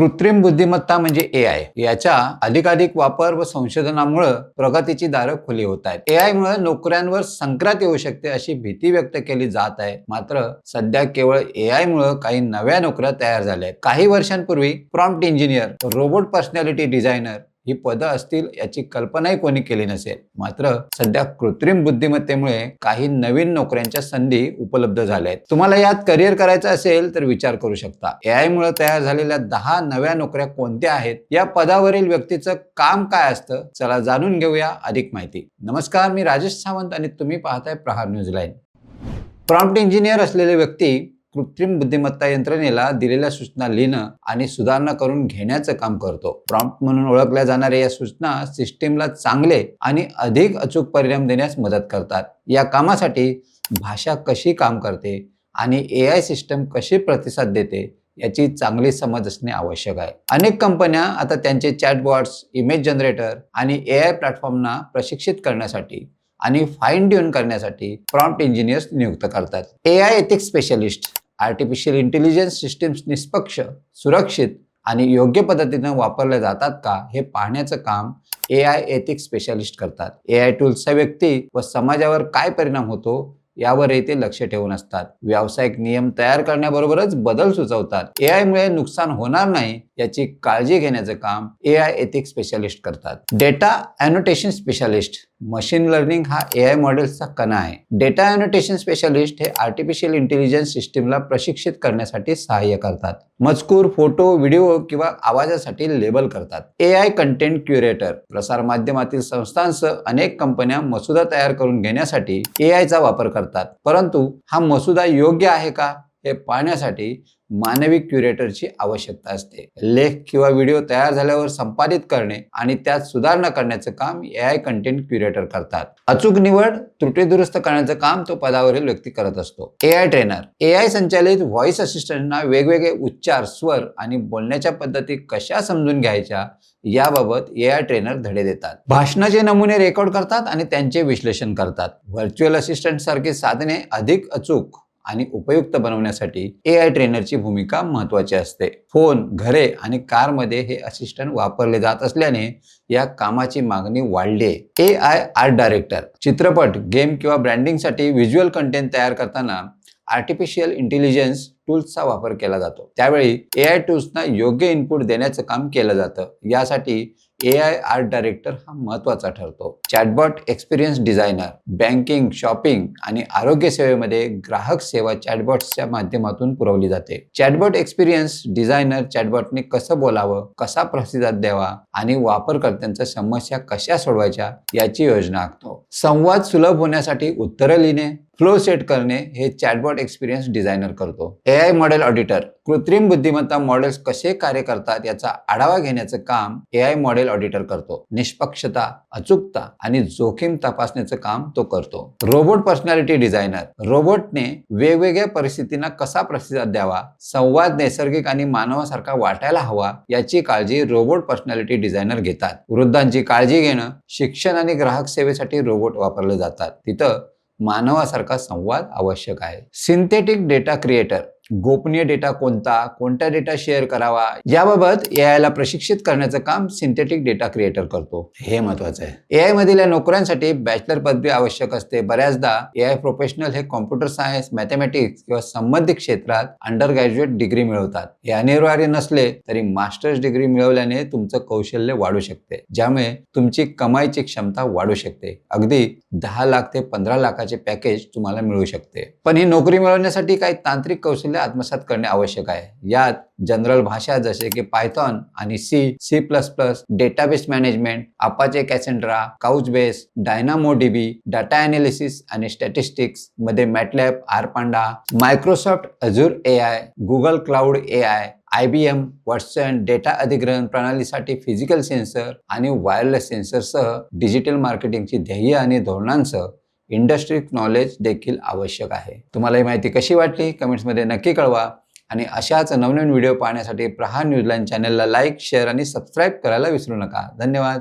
कृत्रिम बुद्धिमत्ता म्हणजे ए आय याच्या अधिकाधिक वापर व संशोधनामुळे प्रगतीची दारं खुली होत आहेत. ए आय मुळे नोकऱ्यांवर संक्रांत येऊ शकते अशी भीती व्यक्त केली जात आहे. मात्र सध्या केवळ ए आय मुळे काही नव्या नोकऱ्या तयार झाल्या आहेत. काही वर्षांपूर्वी prompt engineer robot personality designer ही पदं असतील याची कल्पनाही कोणी केली नसेल. मात्र सध्या कृत्रिम बुद्धिमत्तेमुळे काही नवीन नोकऱ्यांच्या संधी उपलब्ध झाल्या आहेत तुम्हाला यात करिअर करायचं असेल तर विचार करू शकता. ए आय मुळे तयार झालेल्या दहा नव्या नोकऱ्या कोणत्या आहेत? या पदावरील व्यक्तीचं काम काय असतं? चला जाणून घेऊया अधिक माहिती. नमस्कार मी राजेश सावंत आणि तुम्ही पाहताय Prahar news line prompt engineer असलेले व्यक्ती कृत्रिम बुद्धिमत्ता यंत्रणेला दिलेल्या सूचना लिहिणं आणि सुधारणा करून घेण्याचं काम करतो. प्रॉम्प्ट म्हणून ओळखल्या जाणाऱ्या या सूचना सिस्टीमला चांगले आणि अधिक अचूक परिणाम देण्यास मदत करतात. या कामासाठी भाषा कशी काम करते आणि ए आय सिस्टम कशी प्रतिसाद देते याची चांगली समज असणे आवश्यक आहे. अनेक कंपन्या आता त्यांचे चॅटबॉट्स इमेज जनरेटर आणि ए आय प्लॅटफॉर्मना प्रशिक्षित करण्यासाठी आणि फाईन ट्यून करण्यासाठी प्रॉम्प्ट इंजिनियर्स नियुक्त करतात. A I ethics specialist artificial intelligence systems निष्पक्ष सुरक्षित आणि योग्य पद्धतीनं वापरल्या जातात का हे पाहण्याचं काम ए आय एथिक्स स्पेशलिस्ट करतात. ए आय टूल्सचा व्यक्ती व समाजावर काय परिणाम होतो यावरही ते लक्ष ठेवून असतात. व्यावसायिक नियम तयार करण्याबरोबरच बदल सुचवतात. ए आय मुळे नुकसान होणार नाही याची काळजी घेण्याचं काम ए आय एथिक्स स्पेशलिस्ट करतात. Data annotation specialist machine learning हा ए आय मॉडेल्सचा कणा आहे. डेटा अॅनोटेशन स्पेशलिस्ट हे आर्टिफिशियल इंटेलिजन्स सिस्टीमला प्रशिक्षित करण्यासाठी सहाय्य करतात. मजकूर फोटो व्हिडिओ किंवा आवाजासाठी लेबल करतात. ए आय कंटेंट क्युरेटर प्रसार माध्यमातील संस्थांसह अनेक कंपन्या मसुदा तयार करून घेण्यासाठी ए आयचा वापर करतात. परंतु हा मसुदा योग्य आहे का हे पाहण्यासाठी मानवी क्युरेटरची आवश्यकता असते. लेख किंवा व्हिडिओ तयार झाल्यावर संपादित करणे आणि त्यात सुधारणा करण्याचं काम ए आय कंटेंट क्युरेटर करतात. अचूक निवड त्रुटी दुरुस्त करण्याचं काम तो पदावरील व्यक्ती करत असतो. A I trainer A I संचालित व्हॉइस असिस्टंटना वेगवेगळे उच्चार स्वर आणि बोलण्याच्या पद्धती कशा समजून घ्यायच्या याबाबत ए आय ट्रेनर धडे देतात. भाषणाचे नमुने रेकॉर्ड करतात आणि त्यांचे विश्लेषण करतात. व्हर्च्युअल असिस्टंट सारखी साधने अधिक अचूक आणि उपयुक्त बनवण्यासाठी ए आय ट्रेनरची भूमिका महत्वाची असते. फोन घरे आणि कारमध्ये हे असिस्टंट वापरले जात असल्याने या कामाची मागणी वाढली आहे. ए आय आर्ट डायरेक्टर चित्रपट गेम किंवा ब्रँडिंगसाठी व्हिज्युअल कंटेंट तयार करताना आर्टिफिशियल इंटेलिजन्स टूल्सचा वापर केला जातो. त्यावेळी ए आय टूल्सना योग्य इनपुट देण्याचं काम केलं जातं. यासाठी ए आय आर्ट डायरेक्टर हा महत्त्वाचा ठरतो. Chatbot experience designer banking shopping आणि आरोग्य सेवेमध्ये ग्राहक सेवा चॅटबॉट्सच्या माध्यमातून पुरवली जाते. चॅटबॉट एक्सपिरियन्स डिझायनर चॅटबॉटने कसं बोलावं कसा प्रतिसाद द्यावा आणि वापरकर्त्यांच्या समस्या कशा सोडवायच्या याची योजना आखतो. संवाद सुलभ होण्यासाठी उत्तरं लिहिणे फ्लो सेट करणे हे चॅटबॉट एक्सपिरियन्स डिझायनर करतो. ए आय मॉडेल ऑडिटर कृत्रिम बुद्धिमत्ता मॉडेल्स कसे कार्य करतात याचा आढावा घेण्याचं काम ए आय मॉडेल ऑडिटर करतो. निष्पक्षता अचूकता आणि जोखीम तपासण्याचं काम तो करतो. रोबोट पर्सनॅलिटी डिझायनर रोबोटने वेगवेगळ्या परिस्थितींना कसा प्रतिसाद द्यावा संवाद नैसर्गिक आणि मानवासारखा वाटायला हवा याची काळजी रोबोट पर्सनॅलिटी डिझायनर घेतात. वृद्धांची काळजी घेणं शिक्षण आणि ग्राहक सेवेसाठी रोबोट वापरले जातात. तिथं मानवासारखा संवाद आवश्यक आहे. सिंथेटिक डेटा क्रिएटर गोपनीय डेटा कोणता कोणता डेटा शेअर करावा याबाबत ए प्रशिक्षित करण्याचं काम सिंथेटिक डेटा क्रिएटर करतो. हे महत्वाचं आहे. ए आय मधील नोकऱ्यांसाठी बॅचलर पदवी आवश्यक असते. बऱ्याचदा ए आय प्रोफेशनल हे कॉम्प्युटर सायन्स मॅथमॅटिक्स किंवा संबंधित क्षेत्रात अंडर ग्रॅज्युएट डिग्री मिळवतात. हे अनिवार्य नसले तरी मास्टर्स डिग्री मिळवल्याने तुमचं कौशल्य वाढू शकते. ज्यामुळे तुमची कमाईची क्षमता वाढू शकते. अगदी दहा लाख ते पंधरा लाखाचे पॅकेज तुम्हाला मिळू शकते. पण ही नोकरी मिळवण्यासाठी काही तांत्रिक कौशल्य आत्मसात करणे आवश्यक आहे. यात जनरल भाषा जसे की पायथॉन आणि C C plus plus database management Apache Cassandra Couchbase Dynamo DB data analysis आणि स्टॅटिस्टिक्समध्ये MATLAB R panda Microsoft Azure A I Google cloud A I I B M Watson data अधिग्रहण प्रणालीसाठी physical sensor आणि wireless सेन्सरसह digital मार्केटिंगची ध्येय आणि धोरणांसह industry knowledge देखील आवश्यक आहे. तुम्हाला ही माहिती कशी वाटली? कमेंट्समध्ये नक्की कळवा. आणि अशाच नवनवीन व्हिडिओ पाहण्यासाठी प्रहार न्यूजलाईन चॅनलला लाईक शेअर आणि सबस्क्राईब करायला विसरू नका. धन्यवाद.